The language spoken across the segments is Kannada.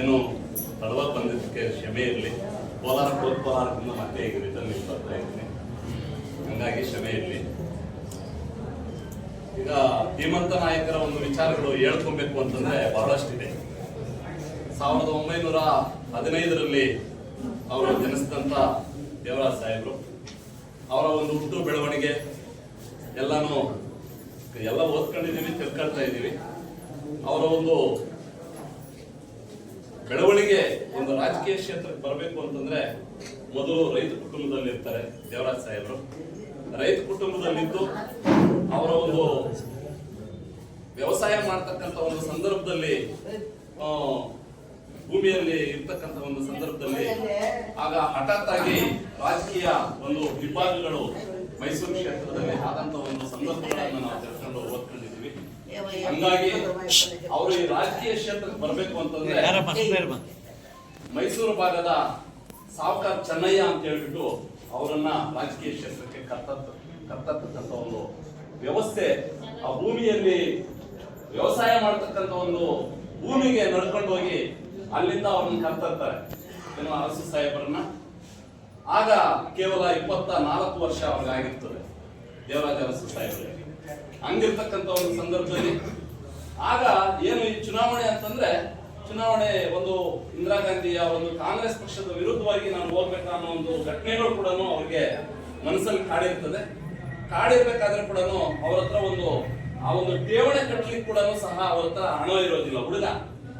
ಏನು ತಡವಾಗಿ ಬಂದಿದ್ದಕ್ಕೆ ಕ್ಷಮೆ ಇರಲಿ. ಕೋಲಾರ ಕೋಲಾರದಿಂದ ಮತ್ತೆ ಈಗ ರಿಟರ್ನ್ ಬರ್ತಾ ಇದ್ದೀನಿ. ಹಂಗಾಗಿ ಕ್ಷಮೆ ಇರಲಿ. ಈಗ ಧೀಮಂತ ನಾಯಕರ ಒಂದು ವಿಚಾರಗಳು ಹೇಳ್ಕೊಬೇಕು ಅಂತಂದ್ರೆ ಬಹಳಷ್ಟಿದೆ. ಸಾವಿರದ ಒಂಬೈನೂರ ಹದಿನೈದರಲ್ಲಿ ಅವರು ಜನಿಸಿದಂತ ದೇವರಾಜ ಸಾಹೇಬರು. ಅವರ ಒಂದು ಹುಟ್ಟು, ಬೆಳವಣಿಗೆ ಎಲ್ಲಾನು, ಎಲ್ಲ ಓದ್ಕೊಂಡಿದ್ದೀವಿ, ತಿಳ್ಕೊಳ್ತಾ ಇದ್ದೀವಿ. ಅವರ ಒಂದು ಬೆಳವಣಿಗೆ ಒಂದು ರಾಜಕೀಯ ಕ್ಷೇತ್ರಕ್ಕೆ ಬರಬೇಕು ಅಂತಂದ್ರೆ ಮೊದಲು ರೈತ ಕುಟುಂಬದಲ್ಲಿ ಇರ್ತಾರೆ ದೇವರಾಜ್ ಸಾಹೇಬರು. ರೈತ ಕುಟುಂಬದಲ್ಲಿದ್ದು ಅವರ ಒಂದು ವ್ಯವಸಾಯ ಮಾಡ್ತಕ್ಕಂಥ ಒಂದು ಸಂದರ್ಭದಲ್ಲಿ ಭೂಮಿಯಲ್ಲಿ ಇರ್ತಕ್ಕಂಥ ಒಂದು ಸಂದರ್ಭದಲ್ಲಿ ಆಗ ಹಠಾತ್ ಆಗಿ ರಾಜಕೀಯ ಒಂದು ವಿಭಾಗಗಳು ಮೈಸೂರು ಕ್ಷೇತ್ರದಲ್ಲಿ ಆದಂತ ಒಂದು ಸಂದರ್ಭಗಳನ್ನು ನಾವು ತಿಳ್ಕೊಂಡು ಓದ್ಕೊಂಡಿದ್ದೀವಿ. ಹಂಗಾಗಿ ಅವರು ಈ ರಾಜಕೀಯ ಕ್ಷೇತ್ರಕ್ಕೆ ಬರಬೇಕು ಅಂತಂದ್ರೆ ಮೈಸೂರು ಭಾಗದ ಸಾವುಕಾರ್ ಚೆನ್ನಯ್ಯ ಅಂತ ಹೇಳ್ಬಿಟ್ಟು ಅವರನ್ನ ರಾಜಕೀಯ ಕ್ಷೇತ್ರಕ್ಕೆ ಕರ್ತತ್ ಕರ್ತಕ್ಕಂಥ ಒಂದು ವ್ಯವಸ್ಥೆ ಆ ಭೂಮಿಯಲ್ಲಿ ವ್ಯವಸಾಯ ಮಾಡ್ತಕ್ಕಂಥ ಒಂದು ಭೂಮಿಗೆ ನಡ್ಕೊಂಡು ಹೋಗಿ ಅಲ್ಲಿಂದ ಅವ್ರನ್ನ ಕರ್ತರ್ತಾರೆ. ಏನು ಅರಸು ಸಾಹೇಬರನ್ನ. ಆಗ ಕೇವಲ ಇಪ್ಪತ್ತ ನಾಲ್ಕು ವರ್ಷ ಅವ್ರಿಗೆ ಆಗಿರ್ತದೆ. ದೇವರಾಜ ಅರಸು ಸಾಹೇಬರಿಗೆ. ಹಂಗಿರ್ತಕ್ಕಂಥ ಒಂದು ಸಂದರ್ಭದಲ್ಲಿ. ಆಗ ಏನು ಈ ಚುನಾವಣೆ ಅಂತಂದ್ರೆ, ಚುನಾವಣೆ ಒಂದು ಇಂದಿರಾ ಗಾಂಧಿಯ ಒಂದು ಕಾಂಗ್ರೆಸ್ ಪಕ್ಷದ ವಿರುದ್ಧವಾಗಿ ನಾನು ಹೋಗ್ಬೇಕು ಅನ್ನೋ ಒಂದು ಘಟನೆಗಳು ಕೂಡ ಅವ್ರಿಗೆ ಮನಸ್ಸಲ್ಲಿ ಕಾಡಿರ್ತದೆ. ಕಾಡಿರ್ಬೇಕಾದ್ರೆ ಕೂಡ ಅವ್ರ ಹತ್ರ ಒಂದು, ಆ ಒಂದು ಠೇವಣಿ ಕಟ್ಟಲಿಕ್ಕೆ ಕೂಡ ಸಹ ಅವ್ರ ಹತ್ರ ಹಣ ಇರೋದಿಲ್ಲ, ಹುಡುಗ,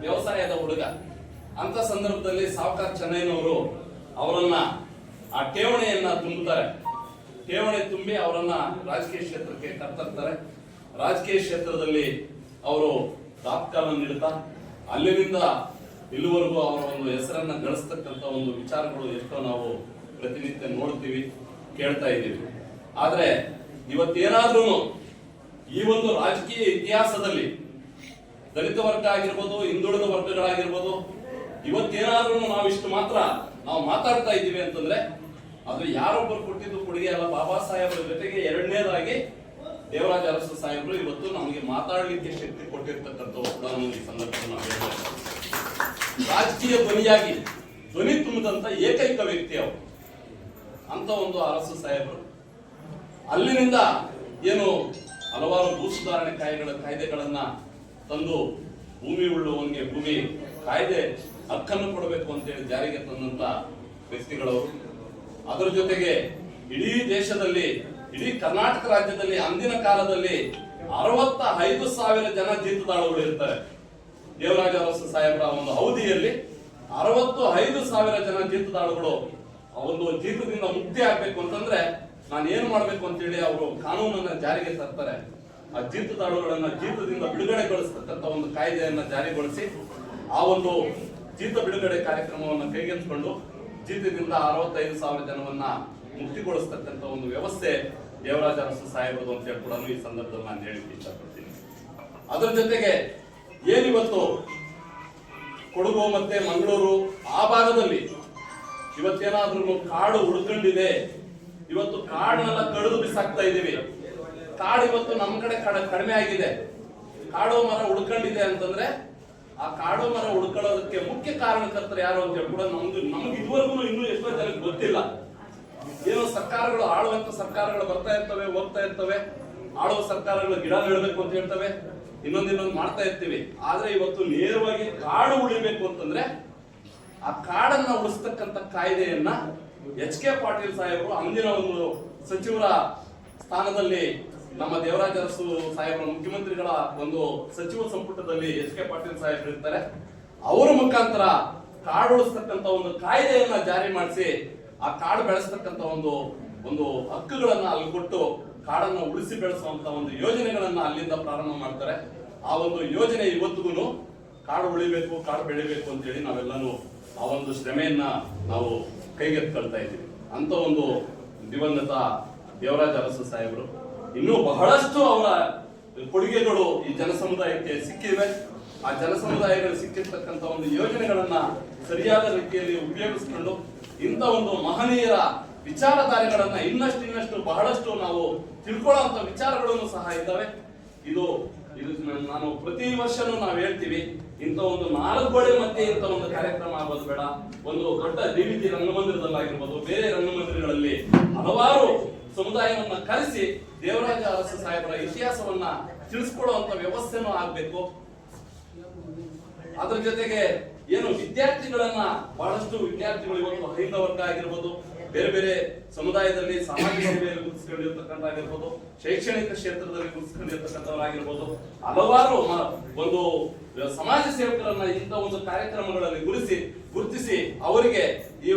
ವ್ಯವಸಾಯದ ಹುಡುಗ. ಅಂತ ಸಂದರ್ಭದಲ್ಲಿ ಸಾವುಕಾರ ಚೆನ್ನೈನವರು ಅವರನ್ನ ಆ ಠೇವಣಿಯನ್ನ ತುಂಬುತ್ತಾರೆ ಠೇವಣಿ ತುಂಬಿ ಅವರನ್ನ ರಾಜಕೀಯ ಕ್ಷೇತ್ರಕ್ಕೆ ಕರ್ತರ್ತಾರೆ. ರಾಜಕೀಯ ಕ್ಷೇತ್ರದಲ್ಲಿ ಅವರು ತಾತ್ಕಾಲ ನೀಡುತ್ತಾ ಅಲ್ಲಿನಿಂದ ಇಲ್ಲಿವರೆಗೂ ಅವರ ಒಂದು ಹೆಸರನ್ನ ಗಳಿಸ್ತಕ್ಕಂಥ ಒಂದು ವಿಚಾರಗಳು ಎಷ್ಟೋ ನಾವು ಪ್ರತಿನಿತ್ಯ ನೋಡ್ತೀವಿ, ಕೇಳ್ತಾ ಇದ್ದೀವಿ. ಆದರೆ ಇವತ್ತೇನಾದ್ರೂ ಈ ಒಂದು ರಾಜಕೀಯ ಇತಿಹಾಸದಲ್ಲಿ ದಲಿತ ವರ್ಗ ಆಗಿರ್ಬೋದು, ಹಿಂದುಳಿದ ವರ್ಗಗಳಾಗಿರ್ಬೋದು, ಇವತ್ತೇನಾದ್ರೂ ನಾವಿಷ್ಟು ಮಾತ್ರ ನಾವು ಮಾತಾಡ್ತಾ ಇದ್ದೀವಿ ಅಂತಂದ್ರೆ ಅದು ಯಾರೊಬ್ಬರು ಕೊಟ್ಟಿದ್ದು ಕೊಡುಗೆ ಅಲ್ಲ, ಬಾಬಾ ಸಾಹೇಬರ ಜೊತೆಗೆ ಎರಡನೇದಾಗಿ ದೇವರಾಜ ಅರಸು ಸಾಹೇಬರು ಇವತ್ತು ನಮಗೆ ಮಾತಾಡಲಿಕ್ಕೆ ಶಕ್ತಿ ಕೊಟ್ಟಿರ್ತಕ್ಕಂಥವ್ರು ಕೂಡ ಹೇಳ್ತಾ ರಾಜಕೀಯ ಧ್ವನಿಯಾಗಿ, ಧ್ವನಿ ತುಂಬಿದಂತ ಏಕೈಕ ವ್ಯಕ್ತಿ ಅವರು. ಅಂತ ಒಂದು ಅರಸು ಸಾಹೇಬರು. ಅಲ್ಲಿನಿಂದ ಏನು ಹಲವಾರು ಭೂ ಸುಧಾರಣೆ ಕಾಯ್ದೆಗಳ ಕಾಯ್ದೆಗಳನ್ನ ತಂದು ಭೂಮಿ ಉಳ್ಳುವವನಿಗೆ ಭೂಮಿ ಕಾಯ್ದೆ ಹಕ್ಕನ್ನು ಕೊಡಬೇಕು ಅಂತೇಳಿ ಜಾರಿಗೆ ತಂದಂತ ವ್ಯಕ್ತಿಗಳವರು. ಅದರ ಜೊತೆಗೆ ಇಡೀ ದೇಶದಲ್ಲಿ, ಇಡೀ ಕರ್ನಾಟಕ ರಾಜ್ಯದಲ್ಲಿ ಅಂದಿನ ಕಾಲದಲ್ಲಿ ಅರವತ್ತ ಐದು ಸಾವಿರ ಜನ ಜೀತದಾಳುಗಳು ಇರ್ತಾರೆ. ದೇವರಾಜ ಅರಸ ಸಾಹೇಬರ ಒಂದು ಅವಧಿಯಲ್ಲಿ ಅರವತ್ತು ಐದು ಸಾವಿರ ಜನ ಜೀತದಾಳುಗಳು ಒಂದು ಜೀತದಿಂದ ಮುಕ್ತಿ ಆಗ್ಬೇಕು ಅಂತಂದ್ರೆ ನಾನು ಏನ್ ಮಾಡ್ಬೇಕು ಅಂತೇಳಿ ಅವರು ಕಾನೂನನ್ನ ಜಾರಿಗೆ ತರ್ತಾರೆ. ಆ ಜೀತದಾಳುಗಳನ್ನ ಜೀತದಿಂದ ಬಿಡುಗಡೆಗೊಳಿಸ್ತಕ್ಕಂಥ ಒಂದು ಕಾಯ್ದೆಯನ್ನ ಜಾರಿಗೊಳಿಸಿ ಆ ಒಂದು ಜೀತ ಬಿಡುಗಡೆ ಕಾರ್ಯಕ್ರಮವನ್ನು ಕೈಗೆತ್ತಿಕೊಂಡು ಜೀತದಿಂದ ಅರವತ್ತೈದು ಸಾವಿರ ಜನವನ್ನ ಮುಕ್ತಿಗೊಳಿಸ್ತಕ್ಕಂಥ ಒಂದು ವ್ಯವಸ್ಥೆ ದೇವರಾಜ ಅರಸು ಸಾಹೇಬರು ಅಂತ ಹೇಳಿ ಕೂಡ ಈ ಸಂದರ್ಭದಲ್ಲಿ ನಾನು ಹೇಳಿಕ್ಕೆ ಇಷ್ಟಪಡ್ತೀನಿ. ಅದರ ಜೊತೆಗೆ ಏನಿವತ್ತು ಕೊಡಗು ಮತ್ತೆ ಮಂಗಳೂರು ಆ ಭಾಗದಲ್ಲಿ ಇವತ್ತೇನಾದ್ರೂ ಕಾಡು ಉಳ್ಕೊಂಡಿದೆ. ಇವತ್ತು ಕಾಡನ್ನೆಲ್ಲ ಕಡಿದು ಬಿಸಾಕ್ತಾ ಇದ್ದೀವಿ. ಕಾಡು ಇವತ್ತು ನಮ್ಮ ಕಡೆ ಕಡ- ಕಡಿಮೆ ಆಗಿದೆ. ಕಾಡು ಮರ ಉಳ್ಕೊಂಡಿದೆ ಅಂತಂದ್ರೆ ಆ ಕಾಡು ಮರ ಉಳ್ಕೊಳ್ಳೋದಕ್ಕೆ ಮುಖ್ಯ ಕಾರಣಕರ್ತರು ಯಾರು ಅಂತ ಹೇಳಿ ಕೂಡ ನಮ್ದು ನಮ್ಗೆ ಇದುವರೆಗೂ ಇನ್ನೂ ಎಷ್ಟೋ ಜನಕ್ಕೆ ಗೊತ್ತಿಲ್ಲ. ಏನೋ ಸರ್ಕಾರಗಳು ಆಳುವಂತ ಸರ್ಕಾರಗಳು ಬರ್ತಾ ಇರ್ತವೆ, ಹೋಗ್ತಾ ಇರ್ತವೆ. ಆಳುವ ಸರ್ಕಾರಗಳು ಗಿಡ ನೆಡಬೇಕು ಅಂತ ಹೇಳ್ತವೆ. ಇನ್ನೊಂದ್ ಇನ್ನೊಂದು ಮಾಡ್ತಾ ಇರ್ತೀವಿ. ಆದ್ರೆ ಇವತ್ತು ನೇರವಾಗಿ ಕಾಡು ಉಳಿಬೇಕು ಅಂತಂದ್ರೆ ಆ ಕಾಡನ್ನ ಉಳಿಸ್ತಕ್ಕಂತ ಕಾಯ್ದೆಯನ್ನ ಎಚ್ ಕೆ ಪಾಟೀಲ್ ಸಾಹೇಬರು ಅಂದಿನ ಒಂದು ಸಚಿವರ ಸ್ಥಾನದಲ್ಲಿ ನಮ್ಮ ದೇವರಾಜ ಅರಸು ಸಾಹೇಬರ ಮುಖ್ಯಮಂತ್ರಿಗಳ ಒಂದು ಸಚಿವ ಸಂಪುಟದಲ್ಲಿ ಎಚ್ ಕೆ ಪಾಟೀಲ್ ಸಾಹೇಬರು ಇರ್ತಾರೆ. ಅವರ ಮುಖಾಂತರ ಕಾಡು ಉಳಿಸ್ತಕ್ಕಂತ ಒಂದು ಕಾಯ್ದೆಯನ್ನ ಜಾರಿ ಮಾಡಿಸಿ ಆ ಕಾಡು ಬೆಳೆಸ್ತಕ್ಕಂಥ ಒಂದು ಒಂದು ಹಕ್ಕುಗಳನ್ನ ಅಲ್ಲಿ ಕೊಟ್ಟು ಕಾಡನ್ನು ಉಳಿಸಿ ಬೆಳೆಸುವಂತ ಒಂದು ಯೋಜನೆಗಳನ್ನ ಅಲ್ಲಿಂದ ಪ್ರಾರಂಭ ಮಾಡ್ತಾರೆ. ಆ ಒಂದು ಯೋಜನೆ ಇವತ್ತಿಗೂ ಕಾಡು ಉಳಿಬೇಕು, ಕಾಡು ಬೆಳಿಬೇಕು ಅಂತೇಳಿ ನಾವೆಲ್ಲನೂ ಆ ಒಂದು ಶ್ರಮೆಯನ್ನ ನಾವು ಕೈಗೆತ್ಕೊಳ್ತಾ ಇದ್ದೀವಿ. ಅಂತ ಒಂದು ದಿವಂಗತ ದೇವರಾಜ ಅರಸು ಸಾಹೇಬರು ಇನ್ನೂ ಬಹಳಷ್ಟು ಅವರ ಕೊಡುಗೆಗಳು ಈ ಜನ ಸಮುದಾಯಕ್ಕೆ ಸಿಕ್ಕಿವೆ. ಆ ಜನ ಸಮುದಾಯಗಳು ಸಿಕ್ಕಿರ್ತಕ್ಕಂಥ ಒಂದು ಯೋಜನೆಗಳನ್ನ ಸರಿಯಾದ ರೀತಿಯಲ್ಲಿ ಉಪಯೋಗಿಸಿಕೊಂಡು ಇಂಥ ಒಂದು ಮಹನೀಯರ ವಿಚಾರಧಾರೆಗಳನ್ನ ಇನ್ನಷ್ಟು ಇನ್ನಷ್ಟು ಬಹಳಷ್ಟು ನಾವು ತಿಳ್ಕೊಳ್ಳುವಂತ ವಿಚಾರಗಳನ್ನು ಸಹ ಇದ್ದಾವೆ. ಇದು ಇದು ನಾನು ಪ್ರತಿ ವರ್ಷನೂ ನಾವು ಹೇಳ್ತೀವಿ, ಇಂಥ ಒಂದು ನಾಲ್ಕು ಗೋಡೆ ಮಧ್ಯೆ ಇಂಥ ಒಂದು ಕಾರ್ಯಕ್ರಮ ಆಗೋದು ಬೇಡ. ಒಂದು ದೊಡ್ಡ ದೇವಿತಿ ರಂಗಮಂದಿರದಲ್ಲಾಗಿರ್ಬೋದು, ಬೇರೆ ರಂಗಮಂದಿರಗಳಲ್ಲಿ ಹಲವಾರು ಸಮುದಾಯವನ್ನು ಕರೆಸಿ ದೇವರಾಜ ಅರಸು ಸಾಹೇಬರ ಇತಿಹಾಸವನ್ನ ತಿಳಿಸ್ಕೊಡುವಂತ ವ್ಯವಸ್ಥೆನೂ ಆಗ್ಬೇಕು. ಅದ್ರ ಜೊತೆಗೆ ಏನು ವಿದ್ಯಾರ್ಥಿಗಳನ್ನ ಬಹಳಷ್ಟು ವಿದ್ಯಾರ್ಥಿಗಳು ಇವತ್ತು ಹೈಂದ ವರ್ಗ ಆಗಿರ್ಬೋದು, ಬೇರೆ ಬೇರೆ ಸಮುದಾಯದಲ್ಲಿ ಸಾಮಾಜಿಕ ಸೇವೆಯಲ್ಲಿ ಗುರುತಿಸ್ಕೊಂಡಿರ್ತಕ್ಕಂಥಾಗಿರ್ಬೋದು ಶೈಕ್ಷಣಿಕ ಕ್ಷೇತ್ರದಲ್ಲಿ ಗುರುತಿಸ್ಕೊಂಡಿರ್ತಕ್ಕಂಥವರಾಗಿರ್ಬೋದು, ಹಲವಾರು ಒಂದು ಸಮಾಜ ಸೇವಕರನ್ನ ಇಂಥ ಒಂದು ಕಾರ್ಯಕ್ರಮಗಳಲ್ಲಿ ಗುರುಸಿ, ಗುರುತಿಸಿ ಅವರಿಗೆ ಈ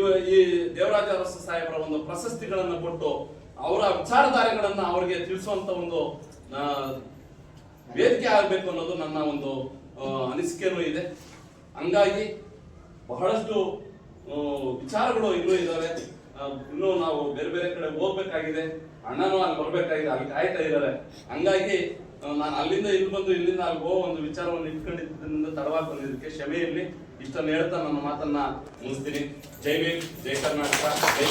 ದೇವರಾಜ ಅರಸು ಸಾಹೇಬರ ಒಂದು ಪ್ರಶಸ್ತಿಗಳನ್ನು ಕೊಟ್ಟು ಅವರ ವಿಚಾರಧಾರೆಗಳನ್ನ ಅವರಿಗೆ ತಿಳಿಸುವಂತ ಒಂದು ವೇದಿಕೆ ಆಗಬೇಕು ಅನ್ನೋದು ನನ್ನ ಒಂದು ಅನಿಸಿಕೆನೂ ಇದೆ. ಹಂಗಾಗಿ ಬಹಳಷ್ಟು ವಿಚಾರಗಳು ಇನ್ನೂ ಇದಾವೆ. ಆ, ಇನ್ನೂ ನಾವು ಬೇರೆ ಬೇರೆ ಕಡೆ ಹೋಗ್ಬೇಕಾಗಿದೆ. ಅಣ್ಣನೂ ಅಲ್ಲಿ ಬರ್ಬೇಕಾಗಿದೆ ಅಲ್ಲಿ ಕಾಯ್ತಾ ಇದ್ದಾರೆ ಹಂಗಾಗಿ ನಾನು ಅಲ್ಲಿಂದ ಇಲ್ಲಿ ಬಂದು ಇಲ್ಲಿಂದ ಅಲ್ಲಿ ಹೋಗೋ ಒಂದು ವಿಚಾರವನ್ನು ಇಟ್ಕೊಂಡಿದ್ದರಿಂದ ತಡವಾಗಿ ಬಂದಿದ್ದಕ್ಕೆ ಕ್ಷಮೆ ಇರಲಿ ಇಷ್ಟನ್ನು ಹೇಳ್ತಾ ನನ್ನ ಮಾತನ್ನ ಮುಗಿಸ್ತೀನಿ. ಜೈ ಭೀಮ್ ಜೈ ಕರ್ನಾಟಕ ಜೈ